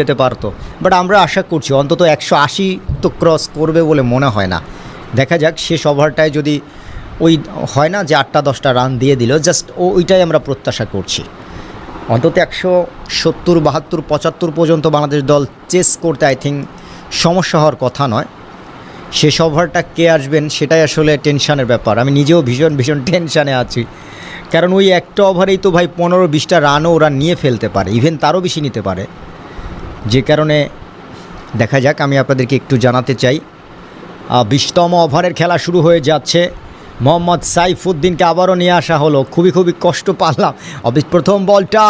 যেতে পারতো। বাট আমরা আশা করছি অন্তত একশো আশি তো ক্রস করবে বলে মনে হয় না। দেখা যাক, শেষ ওভারটায় যদি ওই হয় না যে আটটা দশটা রান দিয়ে দিল জাস্ট ওইটাই আমরা প্রত্যাশা করছি। অন্তত একশো সত্তর, বাহাত্তর, পঁচাত্তর পর্যন্ত বাংলাদেশ দল চেস করতে আই থিঙ্ক সমস্যা হওয়ার কথা নয়। শেষ ওভারটা কে আসবেন সেটাই আসলে টেনশানের ব্যাপার। আমি নিজেও ভীষণ ভীষণ টেনশানে আছি। কারণ ওই একটা ওভারেই তো ভাই পনেরো বিশটা রানও ওরা নিয়ে ফেলতে পারে। ইভেন তারও বেশি নিতে পারে। যে কারণে দেখা যাক, আমি আপনাদেরকে একটু জানাতে চাই। বিশতম ওভারের খেলা শুরু হয়ে যাচ্ছে। মোহাম্মদ সাইফুদ্দিনকে আবারও নিয়ে আসা হলো। খুবই খুবই কষ্ট পারলাম অফিস প্রথম বলটা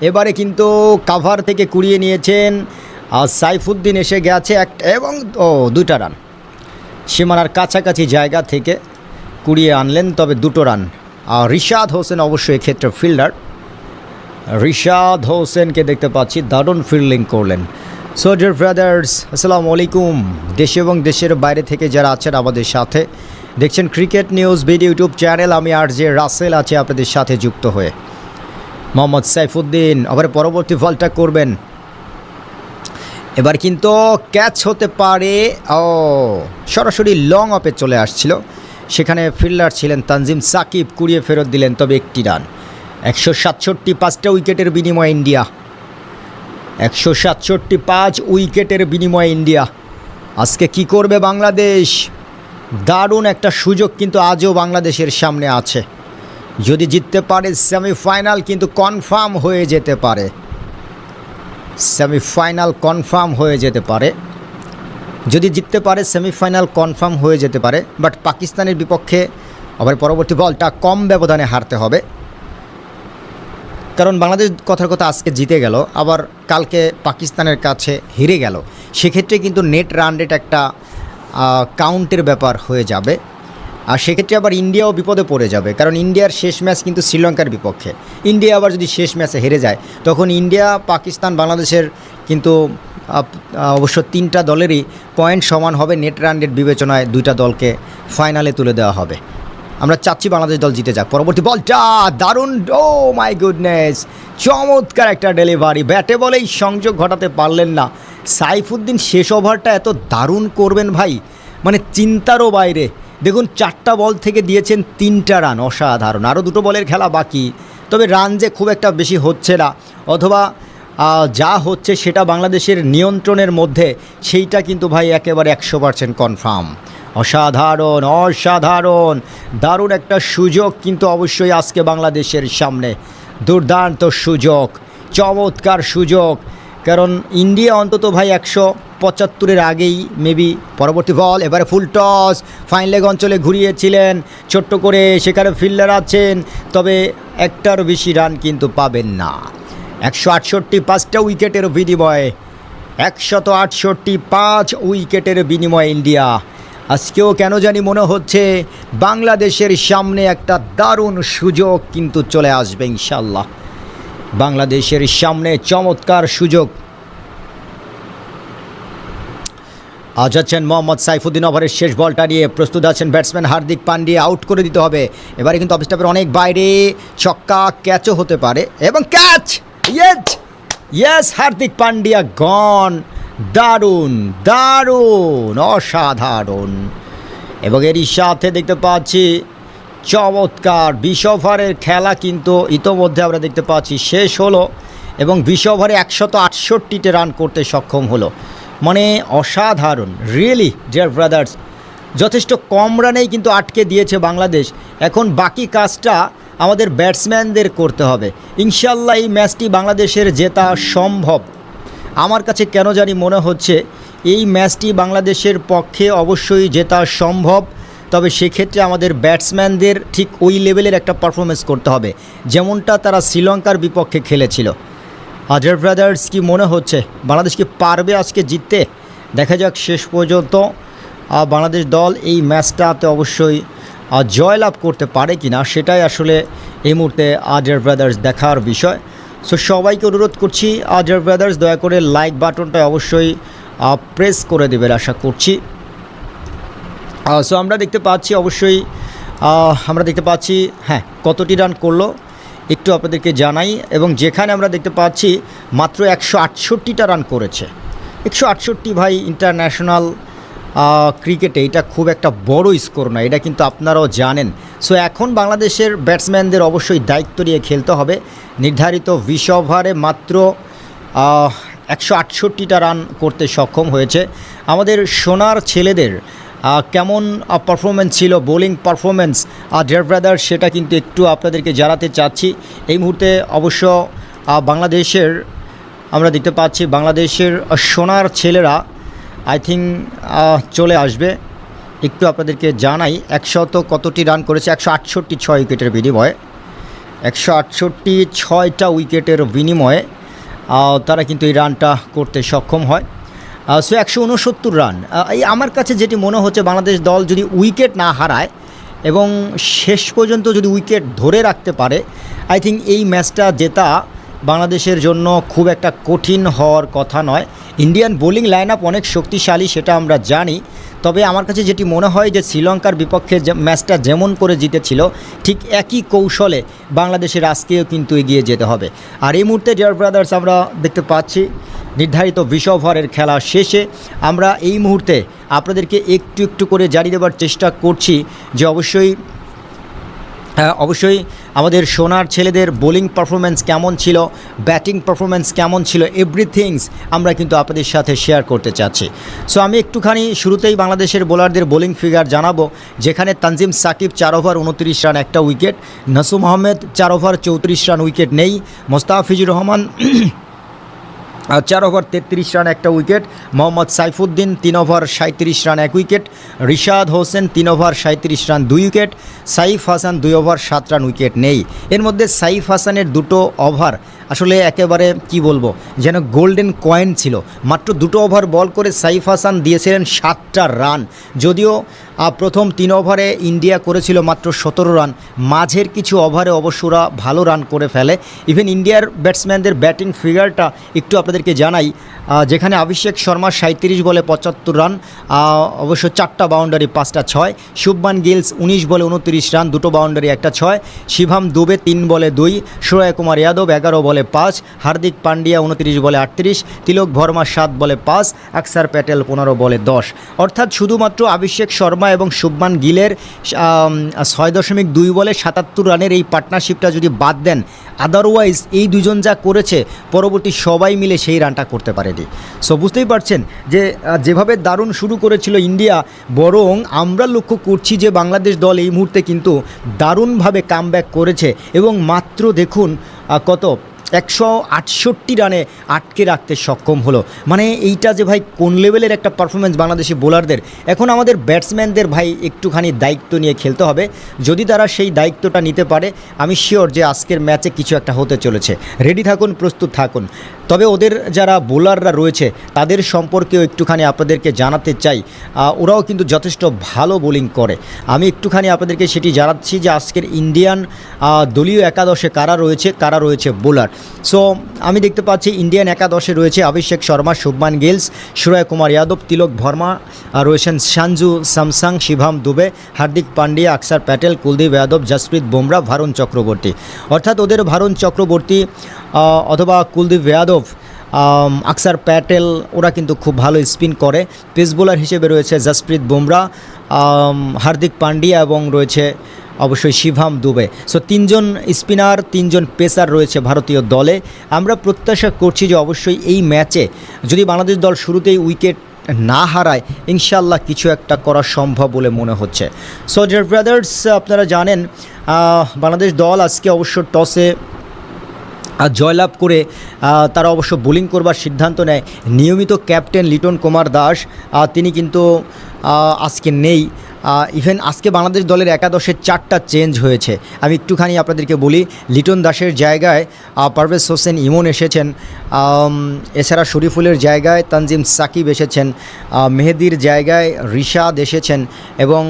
এবারে কিন্তু কাভার থেকে কুড়িয়ে নিয়েছেন। আর সাইফুদ্দিন এসে গেছে একটা এবং, ও, দুটা রান। সীমানার কাছাকাছি জায়গা থেকে কুড়িয়ে আনলেন, তবে দুটো রান। আর রিশাদ হোসেন অবশ্যই এক্ষেত্রে ফিল্ডার। রিশাদ হোসেনকে দেখতে পাচ্ছি, দারুণ ফিল্ডিং করলেন। সোজার ব্রাদার্স আসসালামু আলাইকুম। দেশে এবং দেশের বাইরে থেকে যারা আছেন আমাদের সাথে, দেখছেন cricket news video YouTube channel আমি আর যে রাসেল আছে আপনাদের সাথে যুক্ত হয়ে। মোহাম্মদ সাইফুদ্দিন, আবার পরবর্তী বলটা করবেন। এবার কিন্তু ক্যাচ হতে পারে, ও, সরাসরি লং অপে চলে আসছিল। সেখানে ফিল্ডার ছিলেন তানজিম সাকিব, কুড়িয়ে ফেরত দিলেন তবে একটি রান একশো সাতষট্টি পাঁচটা উইকেটের বিনিময়ে ইন্ডিয়া। একশো সাতষট্টি পাঁচ উইকেটের বিনিময়ে ইন্ডিয়া। আজকে কি করবে বাংলাদেশ? দারুণ একটা সুযোগ কিন্তু আজও বাংলাদেশের সামনে আছে। যদি জিততে পারে সেমিফাইনাল কিন্তু কনফার্ম হয়ে যেতে পারে। সেমিফাইনাল কনফার্ম হয়ে যেতে পারে। যদি জিততে পারে সেমিফাইনাল কনফার্ম হয়ে যেতে পারে, বাট পাকিস্তানের বিপক্ষে আবার পরবর্তী বলটা কম ব্যবধানে হারতে হবে। কারণ বাংলাদেশ কথার কথা আজকে জিতে গেল, আবার কালকে পাকিস্তানের কাছে হেরে গেল। সেক্ষেত্রে কিন্তু নেট রান রেট একটা কাউন্টের ব্যাপার হয়ে যাবে। আর সেক্ষেত্রে আবার ইন্ডিয়াও বিপদে পড়ে যাবে, কারণ ইন্ডিয়ার শেষ ম্যাচ কিন্তু শ্রীলঙ্কার বিপক্ষে। ইন্ডিয়া আবার যদি শেষ ম্যাচে হেরে যায়, তখন ইন্ডিয়া, পাকিস্তান, বাংলাদেশের কিন্তু অবশ্য তিনটা দলেরই পয়েন্ট সমান হবে নেট রান রেট বিবেচনায় দুইটা দলকে ফাইনালে তুলে দেওয়া হবে। আমরা চাচ্ছি বাংলাদেশ দল জিতে যাক। পরবর্তী বলটা, দারুণ ও মাই গুডনেস চমৎকার একটা ডেলিভারি ব্যাটে বলেই সংযোগ ঘটাতে পারলেন না। সাইফুদ্দিন, শেষ ওভারটা এত দারুণ করবেন ভাই মানে চিন্তারও বাইরে। দেখুন, চারটা বল থেকে দিয়েছেন তিনটা রান, অসাধারণ। আরও দুটো বলের খেলা বাকি, তবে রান যে খুব একটা বেশি হচ্ছে না, অথবা যা হচ্ছে সেটা বাংলাদেশের নিয়ন্ত্রণের মধ্যে, সেইটা কিন্তু ভাই একেবারে একশো পার্সেন্ট কনফার্ম অসাধারণ অসাধারণ। দারুণ একটা সুযোগ কিন্তু অবশ্যই আজকে বাংলাদেশের সামনে। দুর্দান্ত সুযোগ, চমৎকার সুযোগ। কারণ ইন্ডিয়া অন্তত ভাই একশো পঁচাত্তরের আগেই মেবি পরবর্তী বল, এবারে ফুল টস ফাইন লেগ অঞ্চলে ঘুরিয়েছিলেন। ছোট্ট করে সেখানে ফিল্ডার আছেন, তবে একটারও বেশি রান কিন্তু পাবেন না। একশো আটষট্টি পাঁচটা উইকেটের বিনিময়ে, একশত আটষট্টি পাঁচ উইকেটের বিনিময়ে ইন্ডিয়া আজকেও কেন জানি মনে হচ্ছে বাংলাদেশের সামনে একটা দারুণ সুযোগ কিন্তু চলে আসবে ইনশাল্লাহ বাংলাদেশের সামনে চমৎকার সুযোগ। আজ আছেন মোহাম্মদ সাইফুদ্দিন ওভারের শেষ বলটা নিয়ে প্রস্তুত আছেন ব্যাটসম্যান হার্দিক পান্ডিয়া আউট করে দিতে হবে। এবারে কিন্তু অফিস টাপের অনেক বাইরে ছক্কা, ক্যাচও হতে পারে এবং catch! Yes yes, Hardik Pandya gone দারুণ দারুণ, অসাধারণ। এবং এরই সাথে দেখতে পাচ্ছি চমৎকার বিশ ওভারের খেলা কিন্তু ইতোমধ্যে আমরা দেখতে পাচ্ছি শেষ হলো এবং বিশ ওভারে একশত আটষট্টিতে রান করতে সক্ষম হলো। মানে অসাধারণ রিয়েলি ডিয়ার ব্রাদার্স যথেষ্ট কম রানেই কিন্তু আটকে দিয়েছে বাংলাদেশ। এখন বাকি কাজটা আমাদের ব্যাটসম্যানদের করতে হবে। ইনশাল্লাহ এই ম্যাচটি বাংলাদেশের জেতা সম্ভব। আমার কাছে কেন জানি মনে হচ্ছে এই ম্যাচটি বাংলাদেশের পক্ষে অবশ্যই জেতা সম্ভব, তবে সেক্ষেত্রে আমাদের ব্যাটসম্যানদের ঠিক ওই লেভেলের একটা পারফরমেন্স করতে হবে, যেমনটা তারা শ্রীলঙ্কার বিপক্ষে খেলেছিল। আজার ব্রাদার্স কি মনে হচ্ছে? বাংলাদেশ কি পারবে আজকে জিততে? দেখা যাক শেষ পর্যন্ত বাংলাদেশ দল এই ম্যাচটাতে অবশ্যই জয়লাভ করতে পারে কি না সেটাই আসলে এই মুহূর্তে আজার ব্রাদার্স দেখার বিষয়। সো সবাইকে অনুরোধ করছি আজার ব্রাদার্স দয়া করে লাইক বাটনটা অবশ্যই প্রেস করে দেবেন, আশা করছি। সো আমরা দেখতে পাচ্ছি অবশ্যই আমরা দেখতে পাচ্ছি হ্যাঁ কতটি রান করল, একটু আপনাদেরকে জানাই। এবং যেখানে আমরা দেখতে পাচ্ছি, মাত্র একশো আটষট্টিটা রান করেছে। একশো আটষট্টি ভাই ইন্টারন্যাশনাল ক্রিকেটে এটা খুব একটা বড় স্কোর নয়, এটা কিন্তু আপনারাও জানেন। সো এখন বাংলাদেশের ব্যাটসম্যানদের অবশ্যই দায়িত্ব নিয়ে খেলতে হবে। নির্ধারিত বিশ ওভারে মাত্র একশো আটষট্টিটা রান করতে সক্ষম হয়েছে। আমাদের সোনার ছেলেদের কেমন পারফরমেন্স ছিল বোলিং পারফরমেন্স ডেয়ার ব্রাদার সেটা কিন্তু একটু আপনাদেরকে জানাতে চাচ্ছি। এই মুহূর্তে অবশ্য বাংলাদেশের, আমরা দেখতে পাচ্ছি বাংলাদেশের সোনার ছেলেরা আই থিঙ্ক চলে আসবে। একটু আপনাদেরকে জানাই, একশত কতটি রান করেছে? একশো আটষট্টি ছয় উইকেটের বিনিময়ে। একশো আটষট্টি ছয়টা উইকেটের বিনিময়ে তারা কিন্তু এই রানটা করতে সক্ষম হয়। সো একশো উনসত্তর রান এই আমার কাছে যেটি মনে হচ্ছে, বাংলাদেশ দল যদি উইকেট না হারায় এবং শেষ পর্যন্ত যদি উইকেট ধরে রাখতে পারে আই থিঙ্ক এই ম্যাচটা জেতা বাংলাদেশের জন্য খুব একটা কঠিন হওয়ার কথা নয়। ইন্ডিয়ান বোলিং লাইন আপ অনেক শক্তিশালী সেটা আমরা জানি। তবে আমার কাছে যেটি মনে হয় যে শ্রীলঙ্কার বিপক্ষে ম্যাচটা যেমন করে জিতেছিল, ঠিক একই কৌশলে বাংলাদেশের আজকেও কিন্তু এগিয়ে যেতে হবে। আর এই মুহূর্তে ডিয়ার ব্রাদার্স আমরা দেখতে পাচ্ছি নির্ধারিত বিশ ওভারের খেলা শেষে আমরা এই মুহূর্তে আপনাদেরকে একটু একটু করে জানিয়ে দেওয়ার চেষ্টা করছি যে অবশ্যই অবশ্যই আমাদের সোনার ছেলেদের বোলিং পারফরমেন্স কেমন ছিল, ব্যাটিং পারফরমেন্স কেমন ছিল এভরিথিংস আমরা কিন্তু আপনাদের সাথে শেয়ার করতে চাচ্ছি। সো আমি একটুখানি শুরুতেই বাংলাদেশের বোলারদের বোলিং ফিগার জানাব, যেখানে তানজিম সাকিব চার ওভার উনত্রিশ রান, একটা উইকেট নাসুম আহমেদ চার ওভার চৌত্রিশ রান উইকেট নেই। মোস্তাফিজুর রহমান চার ওভার তেত্রিশ রান, একটা উইকেট মোহাম্মদ সাইফুদ্দিন তিন ওভার সাঁত্রিশ রান, এক উইকেট রিশাদ হোসেন তিন ওভার সাঁত্রিশ রান, দুই উইকেট সাইফ হাসান দুই ওভার সাত রান উইকেট নেই। এর মধ্যে সাইফ হাসানের দুটো ওভার, আসলে একেবারে কি বলব, যেন গোল্ডেন কয়েন ছিল। মাত্র দুটো ওভার বল করে সাইফ হাসান দিয়েছিলেন সাতটা রান। যদিও প্রথম তিন ওভারে ইন্ডিয়া করেছিল মাত্র সতেরো রান। মাঝের কিছু ওভারে অবশ্যরা ভালো রান করে ফেলে। ইভেন ইন্ডিয়ার ব্যাটসম্যানদের ব্যাটিং ফিগারটা একটু আপনাদেরকে জানাই। যেখানে অভিষেক শর্মা সাঁত্রিশ বলে পঁচাত্তর রান অবশ্য চারটা বাউন্ডারি পাঁচটা ছয়। শুভমান গিলস উনিশ বলে উনত্রিশ রান, দুটো বাউন্ডারি একটা ছয়। শিভাম দুবে তিন বলে দুই, সুরয় কুমার যাদব এগারো বলে পাঁচ, হার্দিক পান্ডিয়া উনত্রিশ বলে আটত্রিশ, তিলক ভর্মা সাত বলে পাঁচ, আকসার প্যাটেল পনেরো বলে দশ। অর্থাৎ শুধুমাত্র অভিষেক শর্মা এবং শুভমান গিলের ছয় দশমিক দুই বলে সাতাত্তর রানের এই পার্টনারশিপটা যদি বাদ দেন আদারওয়াইজ এই দুজন যা করেছে, পরবর্তী সবাই মিলে সেই রানটা করতে পারেনি। সো বুঝতেই পারছেন যে যেভাবে দারুণ শুরু করেছিল ইন্ডিয়া, বরং আমরা লক্ষ্য করছি যে বাংলাদেশ দল এই মুহূর্তে কিন্তু দারুণভাবে কামব্যাক করেছে। এবং মাত্র দেখুন কত একশো আটষট্টি রানে আটকে রাখতে সক্ষম হলো। মানে এইটা যে ভাই কোন লেভেলের একটা পারফরমেন্স বাংলাদেশি বোলারদের এখন আমাদের ব্যাটসম্যানদের ভাই একটুখানি দায়িত্ব নিয়ে খেলতে হবে। যদি তারা সেই দায়িত্বটা নিতে পারে, আমি শিওর যে আজকের ম্যাচে কিছু একটা হতে চলেছে। রেডি থাকুন, প্রস্তুত থাকুন। তবে ওদের যারা বোলাররা রয়েছে, তাদের সম্পর্কেও একটুখানি আপনাদেরকে জানাতে চাই। ওরাও কিন্তু যথেষ্ট ভালো বোলিং করে। আমি একটুখানি আপনাদেরকে সেটি জানাচ্ছি যে আজকের ইন্ডিয়ান দলীয় একাদশে কারা রয়েছে কারা রয়েছে বোলার? সো, আমি দেখতে পাচ্ছি ইন্ডিয়ান একাদশে রয়েছে অভিষেক শর্মা, শুভমান গিলস, সুরয় কুমার যাদব, তিলক ভর্মা রয়েছেন সানজু স্যামসাং শিভাম দুবে, হার্দিক পান্ডিয়া আকসার প্যাটেল, কুলদীপ যাদব, জসপ্রীত বুমরা, ভারুণ চক্রবর্তী। অর্থাৎ ওদের ভারুণ চক্রবর্তী অথবা কুলদীপ যাদব আকসার প্যাটেল, ওরা কিন্তু খুব ভালো স্পিন করে। পেস বোলার হিসেবে রয়েছে জসপ্রীত বুমরা হার্দিক পান্ডিয়া এবং রয়েছে অবশ্যই শিভাম দুবে। সো তিনজন স্পিনার, তিনজন পেসার রয়েছে ভারতীয় দলে। আমরা প্রত্যাশা করছি যে অবশ্যই এই ম্যাচে যদি বাংলাদেশ দল শুরুতেই উইকেট না হারায় ইনশাল্লাহ কিছু একটা করা সম্ভব বলে মনে হচ্ছে। সো ডিয়ার ব্রাদার্স আপনারা জানেন বাংলাদেশ দল আজকে অবশ্য টসে জয়লাভ করে তারা অবশ্য বোলিং করবার সিদ্ধান্ত নেয়। নিয়মিত ক্যাপ্টেন লিটন কুমার দাস তিনি কিন্তু আজকে নেই। ইভেন আজকে বাংলাদেশ দলের একাদশে চারটা চেঞ্জ হয়েছে। আমি একটুখানি আপনাদেরকে বলি, লিটন দাসের জায়গায় পারভেজ হোসেন ইমন এসেছেন এছাড়া শরীফুলের জায়গায় তানজিম সাকিব এসেছেন মেহেদির জায়গায় রিশাদ এসেছেন এবং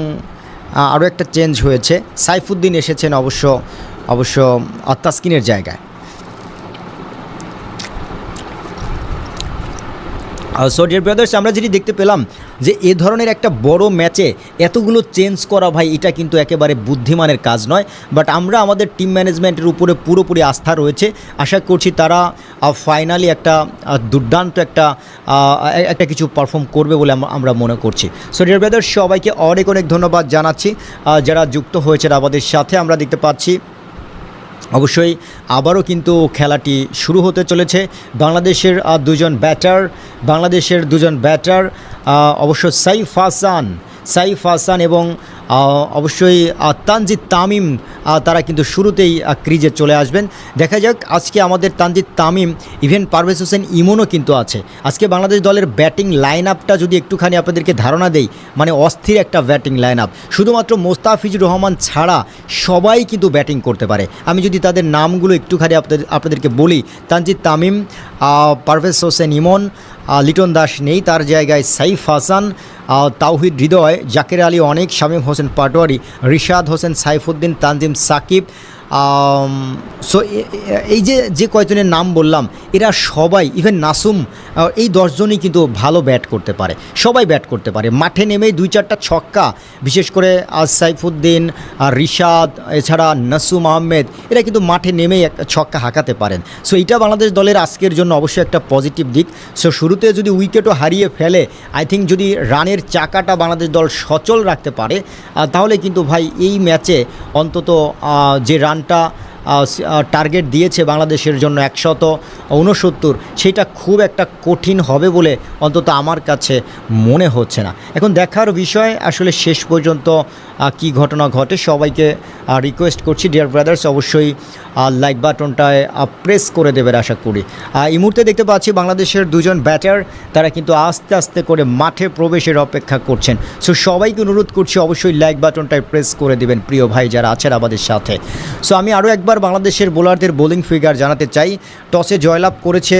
আরও একটা চেঞ্জ হয়েছে। সাইফুদ্দিন এসেছেন অবশ্য অবশ্য তাসকিনের জায়গায়। সো ডিয়ার ব্রাদার্স আমরা যেটি দেখতে পেলাম যে এ ধরনের একটা বড় ম্যাচে এতগুলো চেঞ্জ করা ভাই, এটা কিন্তু একেবারে বুদ্ধিমানের কাজ নয়। বাট আমরা আমাদের টিম ম্যানেজমেন্টের উপরে পুরোপুরি আস্থা রয়েছে। আশা করছি তারা ফাইনালি একটা দুর্দান্ত একটা একটা কিছু পারফর্ম করবে বলে আমরা মনে করছি। সো ডিয়ার ব্রাদার্স সবাইকে অনেক অনেক ধন্যবাদ জানাচ্ছি। যারা যুক্ত হয়েছে আমাদের সাথে, আমরা দেখতে পাচ্ছি অবশ্যই আবারও কিন্তু খেলাটি শুরু হতে চলেছে। বাংলাদেশের দুজন ব্যাটার বাংলাদেশের দুজন ব্যাটার অবশ্য সাইফ হাসান সাইফ হাসান এবং অবশ্যই তানজিদ তামিম তারা কিন্তু শুরুতেই ক্রিজে চলে আসবেন। দেখা যাক, আজকে আমাদের তানজিদ তামিম, ইভেন পারভেজ হোসেন ইমনও কিন্তু আছে। আজকে বাংলাদেশ দলের ব্যাটিং লাইন আপটা যদি একটুখানি আপনাদেরকে ধারণা দেই মানে অস্থির একটা ব্যাটিং লাইন আপ শুধুমাত্র মোস্তাফিজুর রহমান ছাড়া সবাই কিন্তু ব্যাটিং করতে পারে। আমি যদি তাদের নামগুলো একটুখানি আপনাদের, আপনাদেরকে বলি, তানজিদ তামিম পারভেজ হোসেন ইমন লিটন দাস নেই, তার জায়গায় সাইফ হাসান তাওহিদ হৃদয়, জাকের আলী অনেক, শামীম হোসেন পাটোয়ারি, রিশাদ হোসেন সাইফুদ্দিন, তানজিম সাকিব সো এই যে যে কয়জনের নাম বললাম, এরা সবাই ইভেন নাসুম এই দশজনই কিন্তু ভালো ব্যাট করতে পারে। সবাই ব্যাট করতে পারে। মাঠে নেমেই দুই চারটা ছক্কা, বিশেষ করে আজ সাইফুদ্দিন, আর রিশাদ, এছাড়া নাসুম আহমেদ, এরা কিন্তু মাঠে নেমেই একটা ছক্কা হাঁকাতে পারেন। সো এটা বাংলাদেশ দলের আজকের জন্য অবশ্যই একটা পজিটিভ দিক। সো শুরুতে যদি উইকেটও হারিয়ে ফেলে আই থিঙ্ক যদি রানের চাকাটা বাংলাদেশ দল সচল রাখতে পারে তাহলে কিন্তু ভাই এই ম্যাচে অন্তত যে যে রানটা টার্গেট দিয়েছে বাংলাদেশের জন্য একশত উনসত্তর সেটা খুব একটা কঠিন হবে বলে অন্তত আমার কাছে মনে হচ্ছে না। এখন দেখার বিষয়, আসলে শেষ পর্যন্ত কি ঘটনা ঘটে সবাইকে রিকোয়েস্ট করছি। ডিয়ার ব্রাদার্স অবশ্যই লাইক বাটনটায় প্রেস করে দেবেন আশা করি। এই মুহূর্তে দেখতে পাচ্ছি বাংলাদেশের দুজন ব্যাটার তারা কিন্তু আস্তে আস্তে করে মাঠে প্রবেশের অপেক্ষা করছেন। সো সবাইকে অনুরোধ করছি, অবশ্যই লাইক বাটনটায় প্রেস করে দেবেন, প্রিয় ভাই যারা আছেন আমাদের সাথে। সো আমি আরও একবার বাংলাদেশের বোলারদের বোলিং ফিগার জানাতে চাই। টসে জয়লাভ করেছে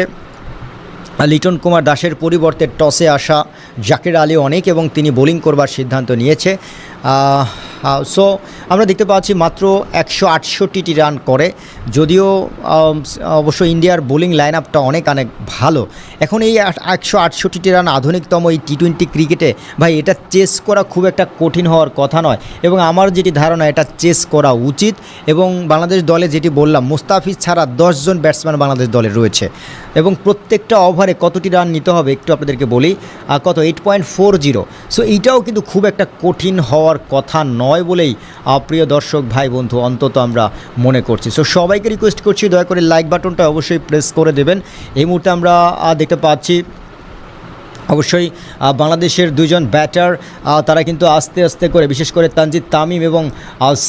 লিটন কুমার দাসের পরিবর্তে টসে আসা জাকির আলী অনেক এবং তিনি বোলিং করবার সিদ্ধান্ত নিয়েছে। সো আমরা দেখতে পাচ্ছি মাত্র একশো আটষট্টিটি রান করে। যদিও অবশ্য ইন্ডিয়ার বোলিং লাইন আপটা অনেক অনেক ভালো। এখন এই একশো আটষট্টিটি রান আধুনিকতম এই টি টোয়েন্টি ক্রিকেটে, ভাই, এটা চেস করা খুব একটা কঠিন হওয়ার কথা নয়। এবং আমার যেটি ধারণা, এটা চেস করা উচিত। এবং বাংলাদেশ দলে যেটি বললাম, মুস্তাফিজ ছাড়া দশজন ব্যাটসম্যান বাংলাদেশ দলে রয়েছে। এবং প্রত্যেকটা ওভারে কতটি রান নিতে হবে একটু আপনাদেরকে বলি কত? Eight point four zero so এইটাও কিন্তু খুব একটা কঠিন হওয়ার কথা নয় বলেই প্রিয় দর্শক ভাই বন্ধু অন্তত আমরা মনে করছি। সো সবাইকে রিকোয়েস্ট করছি, দয়া করে লাইক বাটনটা অবশ্যই প্রেস করে দেবেন। এই মুহূর্তে আমরা দেখতে পাচ্ছি অবশ্যই বাংলাদেশের দুজন ব্যাটার তারা কিন্তু আস্তে আস্তে করে, বিশেষ করে তানজিদ তামিম এবং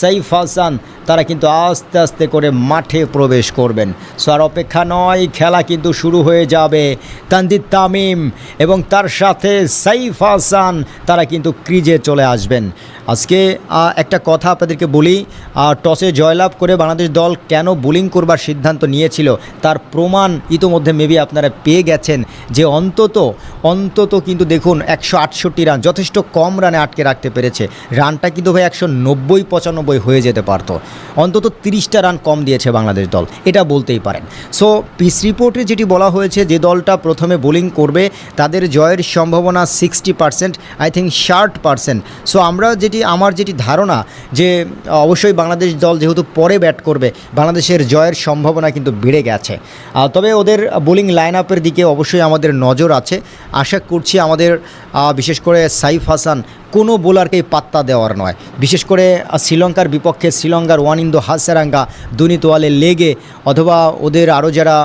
সাইফ হাসান, তারা কিন্তু আস্তে আস্তে করে মাঠে প্রবেশ করবেন। সো আর অপেক্ষা নয়, খেলা কিন্তু শুরু হয়ে যাবে। তানজিদ তামিম এবং তার সাথে সাইফ হাসান, তারা কিন্তু ক্রিজে চলে আসবেন। আজকে একটা কথা আপনাদেরকে বলি টসে জয়লাভ করে বাংলাদেশ দল কেন বোলিং করবার সিদ্ধান্ত নিয়েছিল, তার প্রমাণ ইতোমধ্যে মেবি আপনারা পেয়ে গেছেন, যে অন্তত অন্তত কিন্তু দেখুন, একশো আটষট্টি রান, যথেষ্ট কম রানে আটকে রাখতে পেরেছে, রানটা কিন্তু ভাই একশো নব্বই, পঁচানব্বই হয়ে যেতে পারতো, অন্তত তিরিশটা রান কম দিয়েছে বাংলাদেশ দল, এটা বলতেই পারেন। সো পিস রিপোর্টে যেটি বলা হয়েছে, যে দলটা প্রথমে বোলিং করবে, তাদের জয়ের সম্ভাবনা সিক্সটি পার্সেন্ট আই থিঙ্ক ষাট পার্সেন্ট সো আমরা যেটি আমার যেটি ধারণা যে, অবশ্যই বাংলাদেশ দল যেহেতু পরে ব্যাট করবে, বাংলাদেশের জয়ের সম্ভাবনা কিন্তু বেড়ে গেছে। তবে ওদের বোলিং লাইন আপের দিকে অবশ্যই আমাদের নজর আছে। আশা করছি আমাদের বিশেষ করে সাইফ হাসান কোনো বোলারকেই পাত্তা দেওয়ার নয়। বিশেষ করে শ্রীলঙ্কার বিপক্ষে শ্রীলঙ্কার ওয়ান ওয়ানিন্দো হাসারাঙ্গা দুনিতোয়ালে লেগে অথবা ওদের আরও যারা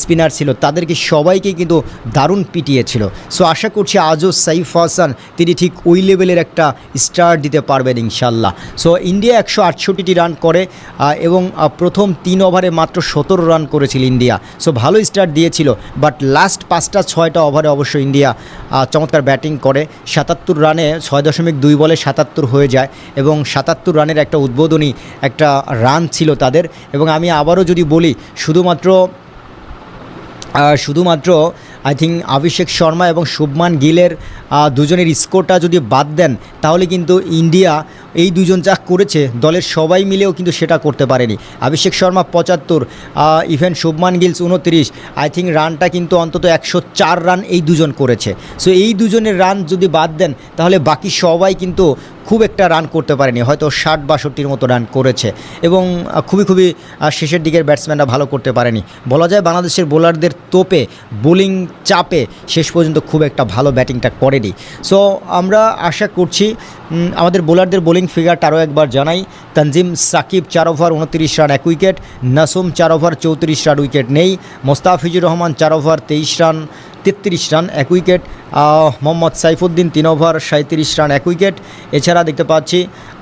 স্পিনার ছিল, তাদেরকে সবাইকে কিন্তু দারুণ পিটিয়েছিল। সো আশা করছি আজও সাইফ হাসান, তিনি ঠিক ওই লেভেলের একটা স্টার দিতে পারবেন ইনশাল্লাহ। সো ইন্ডিয়া একশো আটষট্টিটি রান করে এবং প্রথম তিন ওভারে মাত্র সতেরো রান করেছিল ইন্ডিয়া সো ভালো স্টার্ট দিয়েছিল বাট লাস্ট পাঁচটা ছয়টা ওভারে অবশ্য ইন্ডিয়া চমৎকার ব্যাটিং করে। সাতাত্তর রানে ছয় দশমিক দুই বলে সাতাত্তর হয়ে যায়, এবং সাতাত্তর রানের একটা উদ্বোধনী একটা রান ছিল তাদের। এবং আমি আবারও যদি বলি, শুধুমাত্র শুধুমাত্র আই থিঙ্ক অভিষেক শর্মা এবং শুভমান গিলের দুজনের স্কোরটা যদি বাদ দেন, তাহলে কিন্তু ইন্ডিয়া এই দুজন যা করেছে, দলের সবাই মিলেও কিন্তু সেটা করতে পারেনি। অভিষেক শর্মা পঁচাত্তর ইভেন শুভমান গিলস উনত্রিশ আই থিঙ্ক রানটা কিন্তু অন্তত একশো চার রান এই দুজন করেছে। সো এই দুজনের রান যদি বাদ দেন, তাহলে বাকি সবাই কিন্তু খুব একটা রান করতে পারেনি। হয়তো ষাট বাষট্টির মতো রান করেছে। এবং খুবই খুবই শেষের দিকের ব্যাটসম্যানরা ভালো করতে পারেনি। বলা যায় বাংলাদেশের বোলারদের তোপে, বোলিং চাপে শেষ পর্যন্ত খুব একটা ভালো ব্যাটিংটা করেনি। সো আমরা আশা করছি আমাদের বোলারদের বোলিং ফিগারটা আরও একবার জানাই। তানজিম সাকিব চার ওভার উনত্রিশ রান এক উইকেট। নাসুম চার ওভার চৌত্রিশ রান উইকেট নেই। মোস্তাফিজুর রহমান চার ওভার তেইশ রান তেত্রিশ রান এক উইকেট। মোহাম্মদ সাইফুদ্দিন তিন ওভার সাঁত্রিশ রান এক উইকেট। এছাড়া দেখতে পাচ্ছি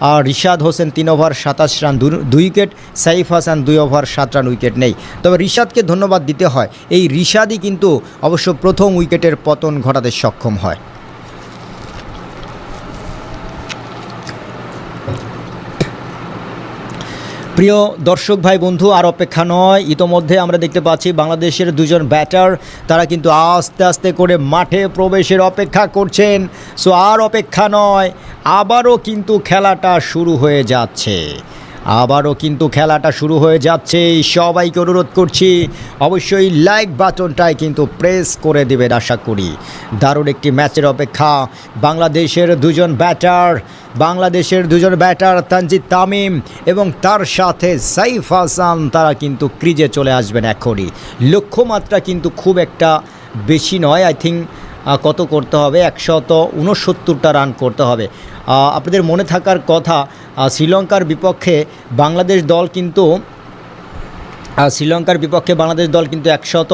আহ, রিশাদ হোসেন তিন ওভার সাতাশ রান দুই উইকেট। সাইফ হাসান দুই ওভার সাত রান উইকেট নেই। তবে রিশাদকে ধন্যবাদ দিতে হয়। এই রিশাদই কিন্তু অবশ্য প্রথম উইকেটের পতন ঘটাতে সক্ষম হয়। প্রিয় দর্শক ভাই, বন্ধু, আর অপেক্ষা নয়, ইতোমধ্যে আমরা দেখতে পাচ্ছি বাংলাদেশের দুজন ব্যাটার, তারা কিন্তু আস্তে আস্তে করে মাঠে প্রবেশের অপেক্ষা করছেন। সো আর অপেক্ষা নয়, আবারও কিন্তু খেলাটা শুরু হয়ে যাচ্ছে। আবারও কিন্তু খেলাটা শুরু হয়ে যাচ্ছে। সবাইকে অনুরোধ করছি, অবশ্যই লাইক বাটনটাই কিন্তু প্রেস করে দেবেন, আশা করি। দারুণ একটি ম্যাচের অপেক্ষা। বাংলাদেশের দুজন ব্যাটার বাংলাদেশের দুজন ব্যাটার তানজিদ তামিম এবং তার সাথে সাইফ হাসান, তারা কিন্তু ক্রিজে চলে আসবেন এখনই। লক্ষ্যমাত্রা কিন্তু খুব একটা বেশি নয় আই থিঙ্ক কত করতে হবে? একশত উনসত্তরটা রান করতে হবে। আপনাদের মনে থাকার কথা শ্রীলঙ্কার বিপক্ষে বাংলাদেশ দল কিন্তু শ্রীলঙ্কার বিপক্ষে বাংলাদেশ দল কিন্তু একশত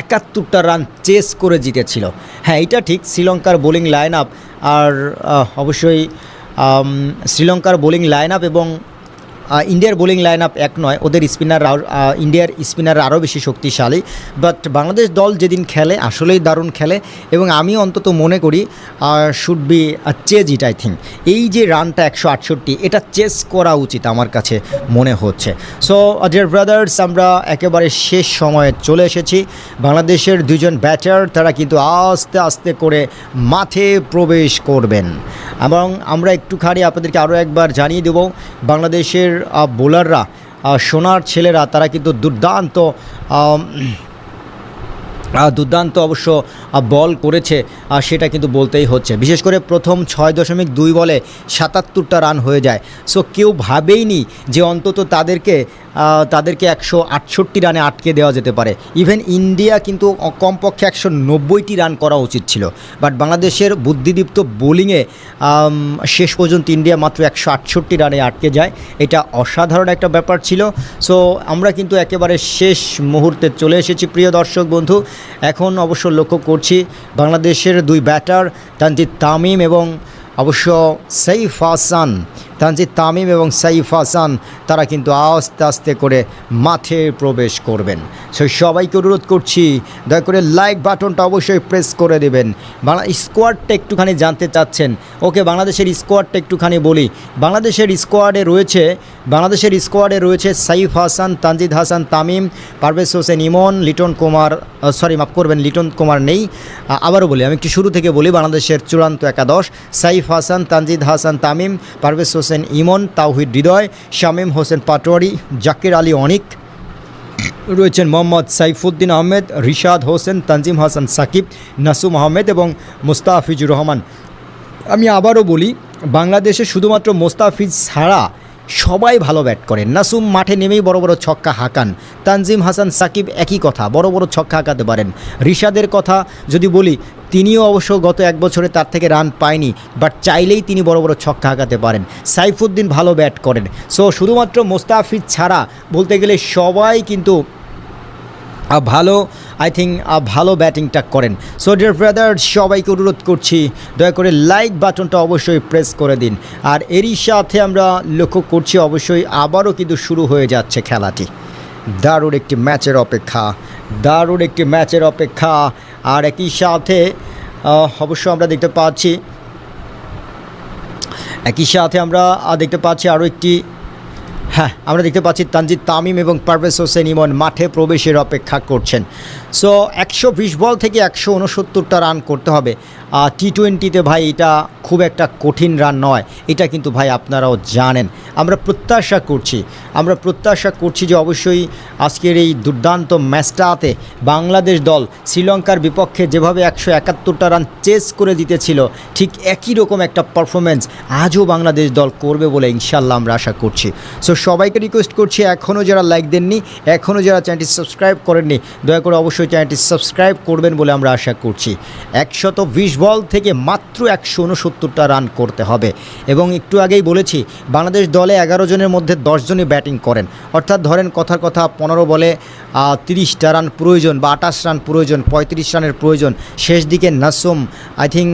একাত্তরটা রান চেস করে জিতেছিল। হ্যাঁ এটা ঠিক, শ্রীলঙ্কার বোলিং লাইন আপ আর অবশ্যই শ্রীলঙ্কার বোলিং লাইন এবং ইন্ডিয়ার বোলিং লাইন আপ এক নয়, ওদের স্পিনার ইন্ডিয়ার স্পিনার আরও বেশি শক্তিশালী। বাট বাংলাদেশ দল যেদিন খেলে, আসলেই দারুণ খেলে এবং আমি অন্তত মনে করি should be chase it I think এই যে রানটা একশো আটষট্টি, এটা চেস করা উচিত আমার কাছে মনে হচ্ছে। সো ডিয়ার ব্রাদার্স আমরা একেবারে শেষ সময়ে চলে এসেছি। বাংলাদেশের দুজন ব্যাটার তারা কিন্তু আস্তে আস্তে করে মাঠে প্রবেশ করবেন। এবং আমরা একটুখানি আপনাদেরকে আরও একবার জানিয়ে দেব, বাংলাদেশের বোলাররা সোনার ছেলেরা, তারা কিন্তু দুর্দান্ত দুর্দান্ত অবশ্য বল করেছে আর সেটা কিন্তু বলতেই হচ্ছে। বিশেষ করে প্রথম ছয় দশমিক দুই বলে সাতাত্তরটা রান হয়ে যায়। সো কেউ ভাবেইনি যে অন্তত তাদেরকে তাদেরকে একশো আটষট্টি রানে আটকে দেওয়া যেতে পারে। ইভেন ইন্ডিয়া কিন্তু কমপক্ষে একশো নব্বইটি রান করা উচিত ছিল। বাট বাংলাদেশের বুদ্ধিদীপ্ত বোলিংয়ে শেষ পর্যন্ত ইন্ডিয়া মাত্র একশো আটষট্টি রানে আটকে যায়। এটা অসাধারণ একটা ব্যাপার ছিল। সো আমরা কিন্তু একেবারে শেষ মুহূর্তে চলে এসেছি, প্রিয় দর্শক বন্ধু। এখন অবশ্য লক্ষ্য করছি বাংলাদেশের দুই ব্যাটার তানজিদ তামিম এবং অবশ্য সাইফ হাসান। তানজিদ তামিম এবং সাইফ হাসান, তারা কিন্তু আস্তে আস্তে করে মাঠে প্রবেশ করবেন। সো সবাইকে অনুরোধ করছি, দয়া করে লাইক বাটনটা অবশ্যই প্রেস করে দেবেন। বাংলা স্কোয়াডটা একটুখানি জানতে চাচ্ছেন। ওকে, বাংলাদেশের স্কোয়াডটা একটুখানি বলি। বাংলাদেশের স্কোয়াডে রয়েছে বাংলাদেশের স্কোয়াডে রয়েছে সাইফ হাসান, তানজিদ হাসান, তামিম, পারভেজ হোসেন, ইমন, লিটন কুমার সরি মাফ করবেন, লিটন কুমার নেই। আবারও বলি, আমি একটু শুরু থেকে বলি, বাংলাদেশের চূড়ান্ত একাদশ, সাইফ হাসান, তানজিদ হাসান, তামিম, পারভেজ হোসেন ইমন, তাওহিদ হৃদয়, শামীম হোসেন পাটোয়ারি, জাকির আলী অনিক। রয়েছেন মোহাম্মদ সাইফুদ্দিন আহমেদ, রিশাদ হোসেন, তানজিম হাসান সাকিব, নাসুম আহমেদ এবং মুস্তাফিজুর রহমান। আমি আবারও বলি, বাংলাদেশে শুধুমাত্র মোস্তাফিজ ছাড়া সবাই ভালো ব্যাট করেন। নাসুম মাঠে নেমেই বড় বড় ছক্কা হাঁকান। তানজিম হাসান সাকিব একই কথা, বড় বড় ছক্কা হাঁকাতে পারেন। রিশাদের কথা যদি বলি তিনিও অবশ্য গত এক বছরে তার থেকে রান পায়নি বাট চাইলেই তিনি বড় বড় ছক্কা হাঁকাতে পারেন। সাইফুদ্দিন ভালো ব্যাট করেন। সো শুধুমাত্র মোস্তাফিজ ছাড়া বলতে গেলে সবাই কিন্তু ভালো আই থিঙ্ক ভালো ব্যাটিংটা করেন। সো ডিয়ার ব্রাদার সবাইকে অনুরোধ করছি, দয়া করে লাইক বাটনটা অবশ্যই প্রেস করে দিন। আর এরই সাথে আমরা লক্ষ্য করছি, অবশ্যই আবারও কিন্তু শুরু হয়ে যাচ্ছে খেলাটি। দারুণ একটি ম্যাচের অপেক্ষা, দারুণ একটি ম্যাচের অপেক্ষা। আর একই সাথে অবশ্য আমরা দেখতে পাচ্ছি, একই সাথে আমরা দেখতে পাচ্ছি আরও একটি হ্যাঁ আমরা দেখতে পাচ্ছি তানজিদ তামিম এবং পারভেজ হোসেন ইমন মাঠে প্রবেশের অপেক্ষা করছেন। সো একশো বিশ বল থেকে একশো উনসত্তরটা রান করতে হবে। টি টোয়েন্টিতে ভাই এটা খুব একটা কঠিন রান নয়। এটা কিন্তু ভাই আপনারাও জানেন। আমরা প্রত্যাশা করছি, আমরা প্রত্যাশা করছি যে অবশ্যই আজকের এই দুর্দান্ত ম্যাচটাতে বাংলাদেশ দল শ্রীলঙ্কার বিপক্ষে যেভাবে একশো একাত্তরটা রান চেস করে দিতেছিল, ঠিক একই রকম একটা পারফরমেন্স আজও বাংলাদেশ দল করবে বলে ইনশাল্লাহ আমরা আশা করছি। সো সবাইকে রিকোয়েস্ট করছি এখনও যারা লাইক দেননি এখনও যারা চ্যানেলটি সাবস্ক্রাইব করেননি, দয়া করে অবশ্যই চ্যানেলটি সাবস্ক্রাইব করবেন বলে আমরা আশা করছি। একশত বিশ বল থেকে মাত্র একশো উনসত্তরটা রান করতে হবে। এবং একটু আগেই বলেছি, বাংলাদেশ দলে এগারো জনের মধ্যে দশজনই ব্যাটিং করেন। অর্থাৎ ধরেন কথার কথা, পনেরো বলে তিরিশটা রান প্রয়োজন বা আঠাশ রান প্রয়োজন, পঁয়ত্রিশ রানের প্রয়োজন। শেষ দিকে নাসুম আই থিঙ্ক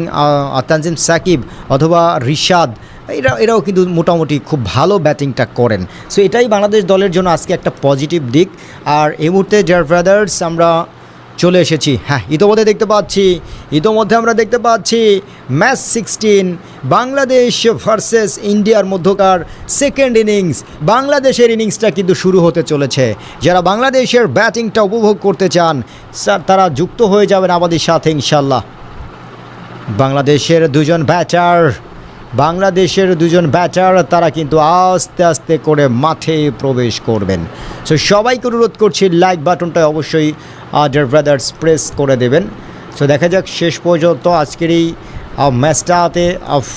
তানজিম সাকিব অথবা রিশাদ, এরা, এরাও কিন্তু মোটামুটি খুব ভালো ব্যাটিংটা করেন। সো এটাই বাংলাদেশ দলের জন্য আজকে একটা পজিটিভ দিক। আর এই মুহূর্তে জার ব্রাদার্স আমরা চলে এসেছি। হ্যাঁ ইতোমধ্যে দেখতে পাচ্ছি, ইতোমধ্যে আমরা দেখতে পাচ্ছি ম্যাচ সিক্সটিন, বাংলাদেশ ভার্সেস ইন্ডিয়ার মধ্যকার সেকেন্ড ইনিংস। বাংলাদেশের ইনিংসটা কিন্তু শুরু হতে চলেছে। যারা বাংলাদেশের ব্যাটিংটা উপভোগ করতে চান তারা যুক্ত হয়ে যাবেন আমাদের সাথে ইনশাল্লাহ বাংলাদেশের দুজন ব্যাটার, বাংলাদেশের দুজন ব্যাটার, তারা কিন্তু আস্তে আস্তে করে মাঠে প্রবেশ করবেন। সো সবাইকে অনুরোধ করছি লাইক বাটনটা অবশ্যই আদার ব্রাদার্স প্রেস করে দেবেন। সো দেখা যাক শেষ পর্যন্ত আজকের এই ম্যাচটাতে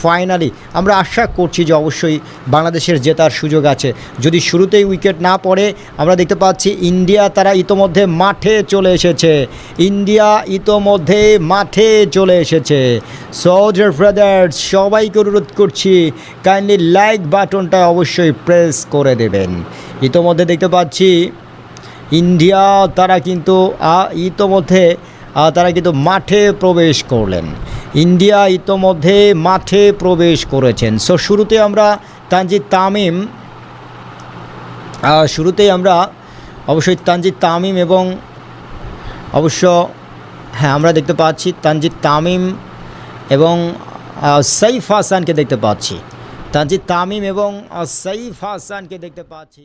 ফাইনালি আমরা আশা করছি যে অবশ্যই বাংলাদেশের জেতার সুযোগ আছে। যদি শুরুতেই উইকেট না পড়ে, আমরা দেখতে পাচ্ছি ইন্ডিয়া তারা ইতোমধ্যে মাঠে চলে এসেছে। ইন্ডিয়া ইতোমধ্যে মাঠে চলে এসেছে। সৌজার ব্রাদার্স সবাইকে অনুরোধ করছি কাইন্ডলি লাইক বাটনটা অবশ্যই প্রেস করে দেবেন। ইতোমধ্যে দেখতে পাচ্ছি ইন্ডিয়া, তারা কিন্তু ইতোমধ্যে তারা কিন্তু মাঠে প্রবেশ করলেন। ইন্ডিয়া ইতোমধ্যে মাঠে প্রবেশ করেছেন। সো শুরুতে আমরা তানজিদ তামিম শুরুতেই আমরা অবশ্যই তানজিদ তামিম এবং অবশ্য হ্যাঁ আমরা দেখতে পাচ্ছি তানজিদ তামিম এবং সাইফ হাসানকে দেখতে পাচ্ছি। তানজিদ তামিম এবং সাইফ হাসানকে দেখতে পাচ্ছি।